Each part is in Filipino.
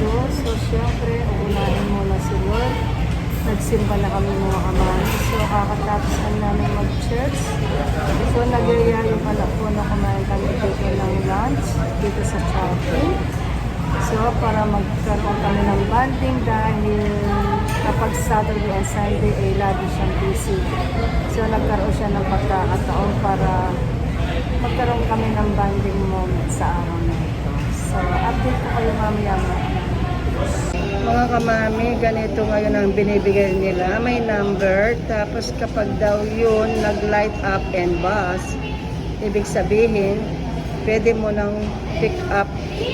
Diyos. So, syempre, uunahin muna si Lord. Nagsimba na kami mga kamay. So, kakatapos na namin mag-church. So, nagyayari pala po na kumain kami dito ng lunch dito sa chapel. So, para magkaroon kami ng banding dahil kapag Saturday and Sunday ay lagi siyang busy. So, nagkaroon siya ng pagkakataon para magkaroon kami ng banding moment sa araw na ito. So, update ko kayo mamaya mga mga kamami, ganito ngayon ang binibigay nila. May number, tapos kapag daw yun nag-light up and bus, ibig sabihin, pwede mo nang pick up,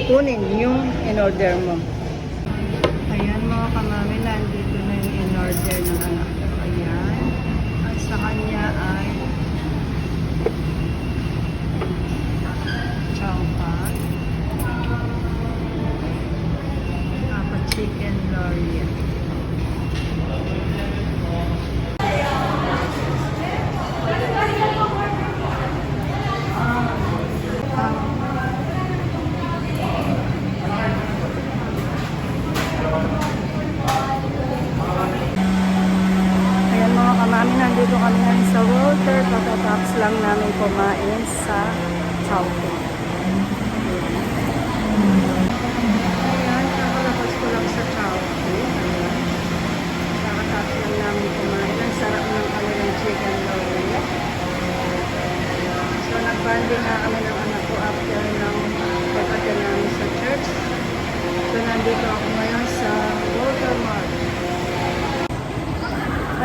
kunin yung in-order mo. Ayan mga kamami, nandito na yung in-order ng anak ko. Ayan. At sa kanya ay chow pan. Tapos laurier. Ayan mga kamami, nandito kami ngayon sa Walter. Katatapos lang namin kumain sa Chowking. Ayan, kakalabas ko lang sa Chowking. Ayan. Kakatapos lang namin kumain. Ang sarap ng kanilang chicken laurier. Nagbanding nga kami ng anak ko after ng pagkatid namin sa church. So, nandito ako ngayon sa Walter Mart.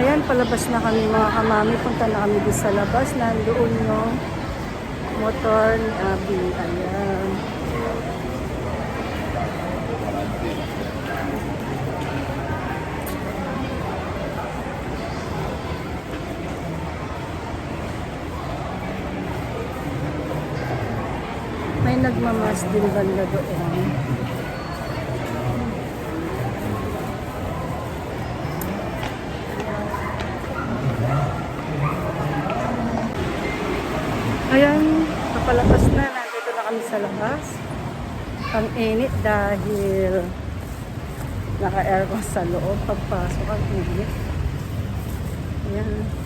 Ayan, palabas na kami mga kamami. Punta na kami doon sa labas. Nandoon yung motor ni Abby. Ayan. May nagmamas din banda doon. Ayan, papalabas na. Nandito na kami sa labas. Ang init dahil naka-aircon sa loob. Pagpasok ang init. Ayan.